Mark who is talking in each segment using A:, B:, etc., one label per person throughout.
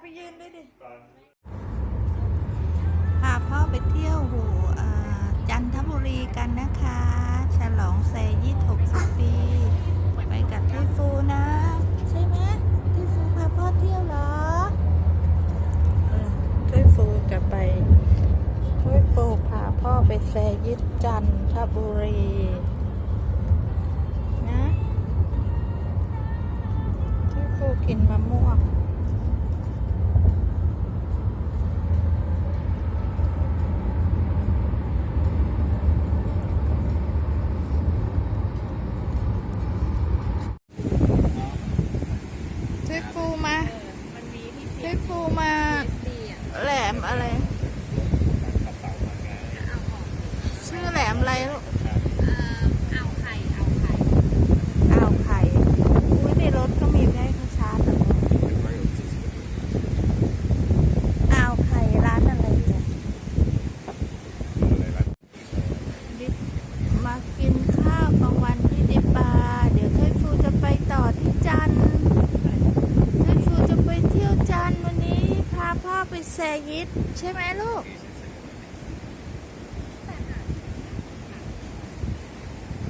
A: ไปยืนด้วยดิพาพ่อไปเที่ยวหูจันทบุรีกันนะคะ ฉลองแซยี่หกสิบปี ไปกับที่ฟูนะ ใช่ไหมที่ฟูพาพ่อเที่ยวเหรอที่ฟูจะไปที่ฟูพาพ่อไปแซยิดจันทบุรีนะที่ฟูกินมะม่วง ช่วยฟูมา
B: มันมีที่
A: ช่วย ฟูมา
B: ดีอะ
A: แหลมอะไร
C: กระเป๋ามาไง
B: เอาออก
A: ชื่อแหลมอะไรลูก
B: เอ่อเอาไข่เอาไข่
A: อ่าวไข่อุ้ยในรถก็มีให้เขาชาร์จเหรออ่าวไข่ร้านอะไรเนี่ยดิมากินข้าวกลางวันที่ดิบาเดี๋ยวช่วยฟูจะไปต่อที่จันทร์ช่วยฟูจะไปเที่ยวจันทร์วันนี้ พาพ่อไปแซยิดใช่ไหมลูก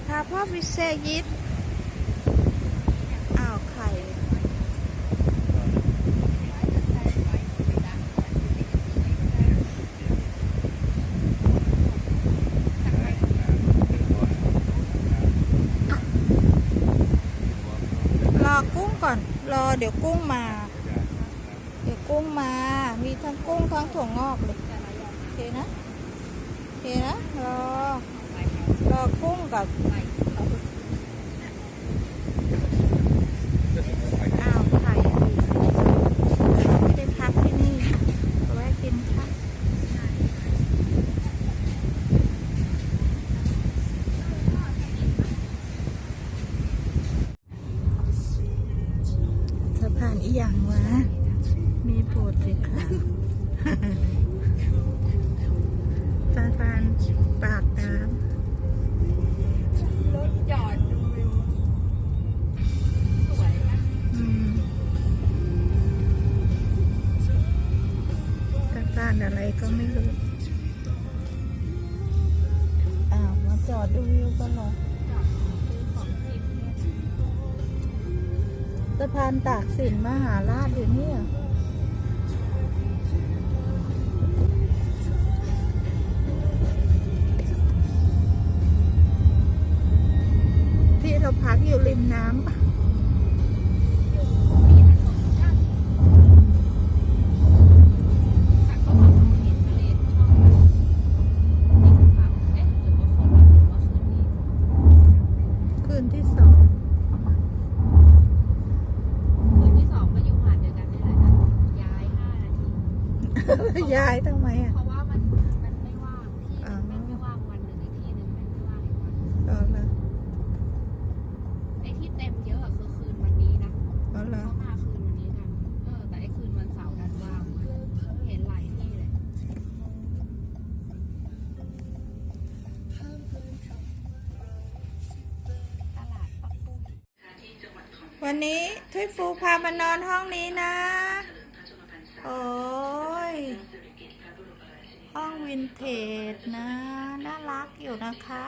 A: พาพ่อไปเซยิดอ้าวไข่รอกุ้งก่อน รอเดี๋ยวกุ้งมา กุ้งมา มีทั้งกุ้งทั้งถั่วงอกเลยโอเคนะโอเคนะรอรอกุ้งกับอ้าวไข่ไม่ได้พักที่นี่แวะกินข้าวสะพานอีหยังวะ มีโบสถ์สิค่ะสะพานปากน้ำ
B: รถจอดดูวิวสวยนะำ
A: อืมสะพานอะไรก็ไม่รู้ อ้าว มาจอดดูวิวกันเหรอสะพานตากสินมหาราชอยู่เนี่ย ริมน้ำปะ
B: มีถนนกั้นแต่ก็มองเห็นทะเลช่องนี่คือฝั่งเอ๊ะหรือว่าคนละหรือว่าคืนนี้
A: คืนที่สอง
B: คืนที่สองก็อยู่หาดเดียวกันนี่แหละนะย้ายห้านาที
A: ย้ายทำไมอะ
B: เห
A: รอ
B: เขามาคืนวันนี้กัน เออ แต่ไอ้คืนวันเสาร์ดันว่างเห็นหลายที่เลย ตลาดปักปุ้ง
A: วันนี้ทุยฟูพามานอนห้องนี้นะ โอ้ย ห้องวินเทจนะ น่ารักอยู่นะคะ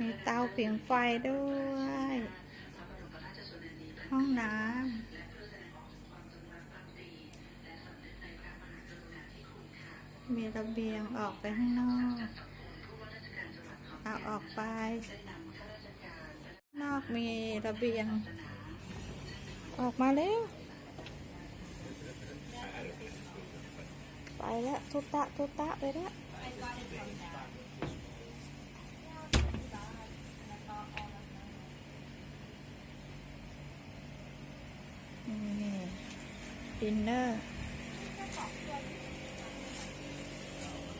D: มีเตา
A: ผิงไฟด้วย ห้องน้ำ
D: มีระ
A: เบียงออกไปข้างนอก เอาออกไป นอกมีระเบียง ออกมาเร็วไปแล้วทุตะทุตะไปแล้ว นี่นี่ ดินเนอร์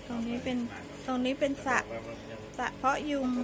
A: ตรงนี้เป็นตรงนี้เป็นสระสระเพาะยุง